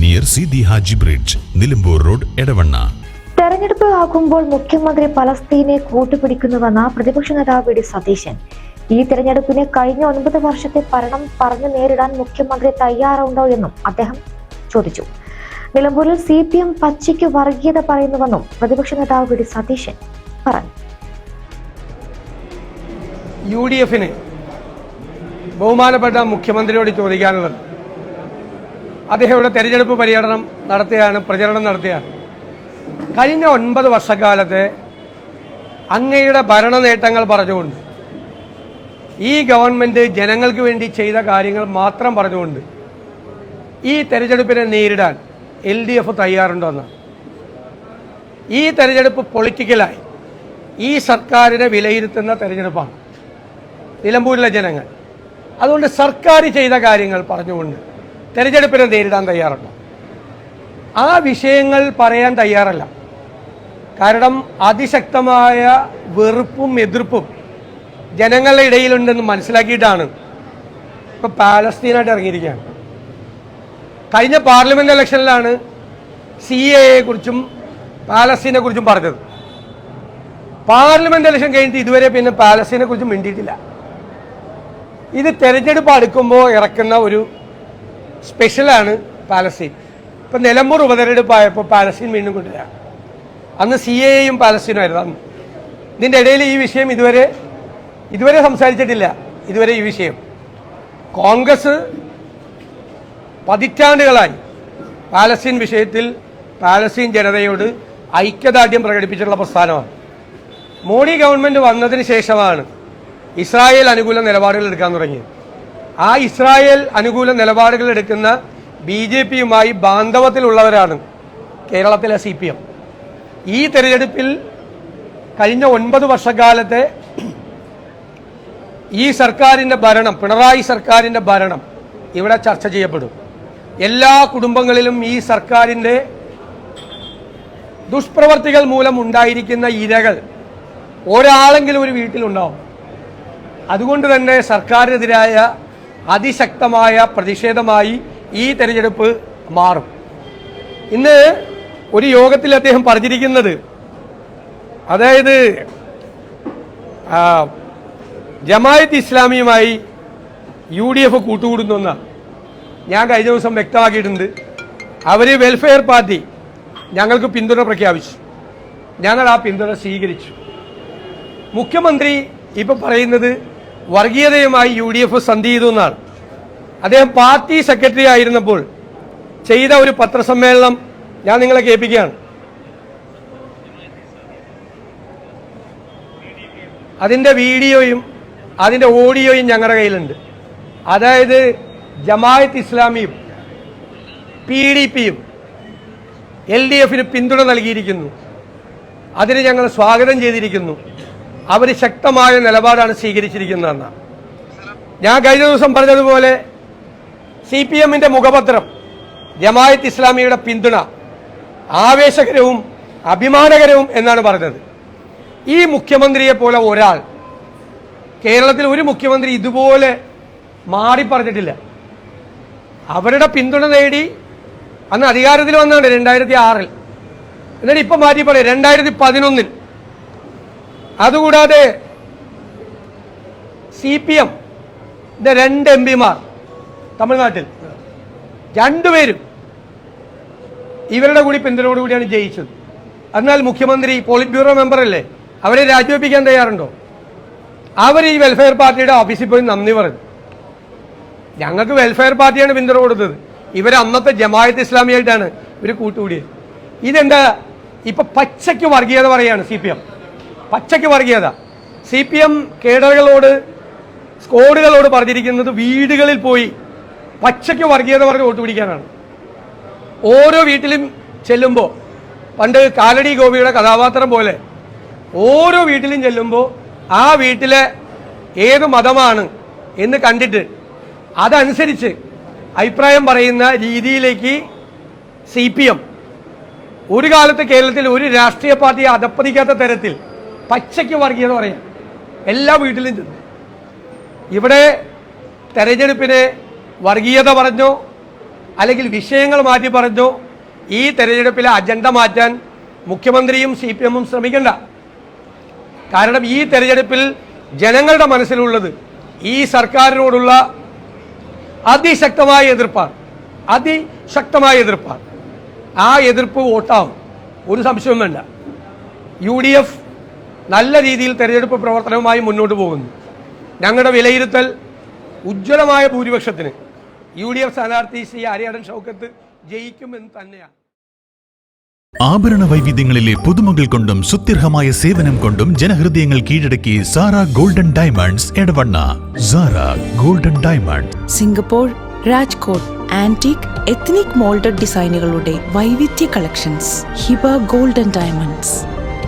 near Sidhi Haji bridge Nilambur road Edavanna തെരഞ്ഞെടുപ്പ് ആകുമ്പോൾ മുഖ്യമന്ത്രി പലസ്തീനെ കൂട്ടുപിടിക്കുന്നുവെന്ന പ്രതിപക്ഷ നേതാവ് വി ഡി സതീശൻ. ഈ തെരഞ്ഞെടുപ്പിന് കഴിഞ്ഞ ഒൻപത് വർഷത്തെ ഭരണം പറഞ്ഞു നേരിടാൻ മുഖ്യമന്ത്രി തയ്യാറുണ്ടോ എന്നും അദ്ദേഹം ചോദിച്ചു. നിലമ്പൂരിൽ സി പി എം പച്ചയ്ക്ക് വർഗീയത പറയുന്നുവെന്നും പ്രതിപക്ഷ നേതാവ് വി ഡി സതീശൻ പറഞ്ഞു. യു ഡി എഫിന് ബഹുമാനപ്പെട്ട മുഖ്യമന്ത്രിയോട് ചോദിക്കാനുള്ളത് അദ്ദേഹം ഇവിടെ തെരഞ്ഞെടുപ്പ് പര്യടനം നടത്തുകയാണ് പ്രചരണം നടത്തുകയാണ്. കഴിഞ്ഞ ഒൻപത് വർഷക്കാലത്തെ അങ്ങയുടെ ഭരണ നേട്ടങ്ങൾ പറഞ്ഞുകൊണ്ട് ഈ ഗവൺമെന്റ് ജനങ്ങൾക്ക് വേണ്ടി ചെയ്ത കാര്യങ്ങൾ മാത്രം പറഞ്ഞുകൊണ്ട് ഈ തെരഞ്ഞെടുപ്പിനെ നേരിടാൻ എൽ ഡി എഫ് തയ്യാറുണ്ടോ എന്നാണ് ഈ തെരഞ്ഞെടുപ്പ് പൊളിറ്റിക്കലായി ഈ സർക്കാരിനെ വിലയിരുത്തുന്ന തെരഞ്ഞെടുപ്പാണ് നിലമ്പൂരിലെ ജനങ്ങൾ. അതുകൊണ്ട് സർക്കാർ ചെയ്ത കാര്യങ്ങൾ പറഞ്ഞുകൊണ്ട് തെരഞ്ഞെടുപ്പിനെ നേരിടാൻ തയ്യാറുണ്ടോ? ആ വിഷയങ്ങൾ പറയാൻ തയ്യാറല്ല. കാരണം അതിശക്തമായ വെറുപ്പും എതിർപ്പും ജനങ്ങളുടെ ഇടയിലുണ്ടെന്ന് മനസ്സിലാക്കിയിട്ടാണ് ഇപ്പോൾ പാലസ്തീനായിട്ട് ഇറങ്ങിയിരിക്കുകയാണ്. കഴിഞ്ഞ പാർലമെന്റ് ഇലക്ഷനിലാണ് സി കുറിച്ചും പാലസ്തീനെ കുറിച്ചും പറഞ്ഞത്. പാർലമെന്റ് ഇലക്ഷൻ കഴിഞ്ഞിട്ട് ഇതുവരെ പിന്നെ പാലസ്തീനെ കുറിച്ച് മിണ്ടിയിട്ടില്ല. ഇത് തെരഞ്ഞെടുപ്പ് അടുക്കുമ്പോൾ ഇറക്കുന്ന ഒരു സ്പെഷ്യലാണ് പാലസ്തീൻ. ഇപ്പം നിലമ്പൂർ ഉപതെരഞ്ഞെടുപ്പായപ്പോൾ പാലസ്തീൻ വീണ്ടും കൊണ്ടുവരാം. അന്ന് സി എയും പാലസ്തീനും ആയിരുന്നു. അന്ന് ഇതിന്റെ ഇടയിൽ ഈ വിഷയം ഇതുവരെ ഇതുവരെ സംസാരിച്ചിട്ടില്ല. ഇതുവരെ ഈ വിഷയം. കോൺഗ്രസ് പതിറ്റാണ്ടുകളായി പാലസ്തീൻ വിഷയത്തിൽ പാലസ്തീൻ ജനതയോട് ഐക്യദാർഢ്യം പ്രകടിപ്പിച്ചിട്ടുള്ള പ്രസ്ഥാനമാണ്. മോഡി ഗവൺമെന്റ് വന്നതിന് ശേഷമാണ് ഇസ്രായേൽ അനുകൂല നിലപാടുകൾ എടുക്കാൻ തുടങ്ങിയത്. ആ ഇസ്രായേൽ അനുകൂല നിലപാടുകൾ എടുക്കുന്ന ബി ജെ പിയുമായി ബാന്ധവത്തിലുള്ളവരാണ് കേരളത്തിലെ സി പി എം. ഈ തെരഞ്ഞെടുപ്പിൽ കഴിഞ്ഞ ഒൻപത് വർഷക്കാലത്തെ ഈ സർക്കാരിന്റെ ഭരണം പിണറായി സർക്കാരിന്റെ ഭരണം ഇവിടെ ചർച്ച ചെയ്യപ്പെടും. എല്ലാ കുടുംബങ്ങളിലും ഈ സർക്കാരിന്റെ ദുഷ്പ്രവർത്തികൾ മൂലം ഉണ്ടായിരിക്കുന്ന ഇരകൾ ഒരാളെങ്കിലും ഒരു വീട്ടിലുണ്ടാവും. അതുകൊണ്ട് തന്നെ സർക്കാരിനെതിരായ അതിശക്തമായ പ്രതിഷേധമായി ഈ തെരഞ്ഞെടുപ്പ് മാറും. ഇന്ന് ഒരു യോഗത്തിൽ അദ്ദേഹം പറഞ്ഞിരിക്കുന്നത് അതായത് ജമായത്ത് ഇസ്ലാമിയുമായി യു ഡി എഫ് കൂട്ടുകൂടുന്ന ഞാൻ കഴിഞ്ഞ ദിവസം വ്യക്തമാക്കിയിട്ടുണ്ട്. അവർ വെൽഫെയർ പാർട്ടി ഞങ്ങൾക്ക് പിന്തുണ പ്രഖ്യാപിച്ചു. ഞങ്ങൾ ആ പിന്തുണ സ്വീകരിച്ചു. മുഖ്യമന്ത്രി ഇപ്പം പറയുന്നത് വർഗീയതയുമായി യു ഡി എഫ് സന്ധി ചെയ്തു എന്നാണ്. അദ്ദേഹം പാർട്ടി സെക്രട്ടറി ആയിരുന്നപ്പോൾ ചെയ്ത ഒരു പത്രസമ്മേളനം ഞാൻ നിങ്ങളെ കേൾപ്പിക്കുകയാണ്. അതിന്റെ വീഡിയോയും അതിന്റെ ഓഡിയോയും ഞങ്ങളുടെ കയ്യിലുണ്ട്. അതായത് ജമായത്ത് ഇസ്ലാമിയും പി ഡി പിയും എൽ ഡി എഫിന് പിന്തുണ നൽകിയിരിക്കുന്നു. അതിന് ഞങ്ങൾ സ്വാഗതം ചെയ്തിരിക്കുന്നു. അവർ ശക്തമായ നിലപാടാണ് സ്വീകരിച്ചിരിക്കുന്നതെന്ന്. ഞാൻ കഴിഞ്ഞ ദിവസം പറഞ്ഞതുപോലെ സി പി എമ്മിന്റെ മുഖപത്രം ജമായത്ത് ഇസ്ലാമിയുടെ പിന്തുണ ആവേശകരവും അഭിമാനകരവും എന്നാണ് പറഞ്ഞത്. ഈ മുഖ്യമന്ത്രിയെ പോലെ ഒരാൾ കേരളത്തിൽ ഒരു മുഖ്യമന്ത്രി ഇതുപോലെ മാറി പറഞ്ഞിട്ടില്ല. അവരുടെ പിന്തുണ നേടി അന്ന് അധികാരത്തിൽ വന്നാണ് രണ്ടായിരത്തി ആറിൽ. എന്നിട്ട് ഇപ്പം മാറ്റി പറയും രണ്ടായിരത്തി പതിനൊന്നിൽ അതുകൂടാതെ സി പി എം രണ്ട് എം പിമാർ തമിഴ്നാട്ടിൽ. രണ്ടുപേരും ഇവരുടെ കൂടി പിന്തുണയോടുകൂടിയാണ് ജയിച്ചത്. എന്നാൽ മുഖ്യമന്ത്രി പോളിറ്റ് ബ്യൂറോ മെമ്പർ അല്ലേ അവരെ രാജിവെപ്പിക്കാൻ തയ്യാറുണ്ടോ? അവർ ഈ വെൽഫെയർ പാർട്ടിയുടെ ഓഫീസിൽ പോയി നന്ദി പറഞ്ഞു ഞങ്ങൾക്ക് വെൽഫെയർ പാർട്ടിയാണ് പിന്തുണ കൊടുത്തത്. ഇവർ അന്നത്തെ ജമായത്ത് ഇസ്ലാമിയായിട്ടാണ് ഇവർ കൂട്ടുകൂടിയത്. ഇതെന്താ? ഇപ്പൊ പച്ചയ്ക്ക് വർഗീയത പറയാണ് സി പി എം പച്ചയ്ക്ക് വർഗീയത സി പി എം കേഡറുകളോട് സ്കോഡുകളോട് പറഞ്ഞിരിക്കുന്നത് വീടുകളിൽ പോയി പച്ചയ്ക്ക് വർഗീയത പറഞ്ഞ് വോട്ട് പിടിക്കാനാണ്. ഓരോ വീട്ടിലും ചെല്ലുമ്പോൾ പണ്ട് കാലടി ഗോപിയുടെ കഥാപാത്രം പോലെ ഓരോ വീട്ടിലും ചെല്ലുമ്പോൾ ആ വീട്ടിലെ ഏത് മതമാണ് എന്ന് കണ്ടിട്ട് അതനുസരിച്ച് അഭിപ്രായം പറയുന്ന രീതിയിലേക്ക് സി പി എം ഒരു കാലത്ത് കേരളത്തിൽ ഒരു രാഷ്ട്രീയ പാർട്ടിയെ അധപ്പതിക്കാത്ത തരത്തിൽ പച്ചയ്ക്ക് വർഗീയത പറയാം. എല്ലാ വീട്ടിലും ചെന്നു. ഇവിടെ തെരഞ്ഞെടുപ്പിനെ വർഗീയത പറഞ്ഞോ അല്ലെങ്കിൽ വിഷയങ്ങൾ മാറ്റി പറഞ്ഞോ. ഈ തെരഞ്ഞെടുപ്പിലെ അജണ്ട മാറ്റാൻ മുഖ്യമന്ത്രിയും സി പി എമ്മും ശ്രമിക്കണ്ട. കാരണം ഈ തെരഞ്ഞെടുപ്പിൽ ജനങ്ങളുടെ മനസ്സിലുള്ളത് ഈ സർക്കാരിനോടുള്ള അതിശക്തമായ എതിർപ്പാണ്. അതിശക്തമായ എതിർപ്പാണ്. ആ എതിർപ്പ് വോട്ടാവും. ഒരു സംശയവും വേണ്ട. യു ഡി എഫ് നല്ല രീതിയിൽ തെരഞ്ഞെടുപ്പ് പ്രവർത്തനവുമായി മുന്നോട്ട് പോകുന്നു. ഞങ്ങളുടെ വിലയിരുത്തൽ ഉജ്ജ്വലമായ ഭൂരിപക്ഷത്തിന്. യു ഡി എഫ് സ്ഥാനാർത്ഥി ശ്രീ ആര്യാടൻ ഷൗക്കത്ത് ജയിക്കുമെന്ന് തന്നെയാണ്. ആഭരണ വൈവിധ്യങ്ങളിലെ പുതുമകൾ കൊണ്ടും സുത്യർഹമായ സേവനം കൊണ്ടും ജനഹൃദയങ്ങൾ കീഴടക്കി Sara golden diamonds Edavanna. Sara golden diamond Singapore Rajkot antique ethnic moulded ഡിസൈനുകളുടെ വൈവിധ്യ collections. Hiba golden diamonds.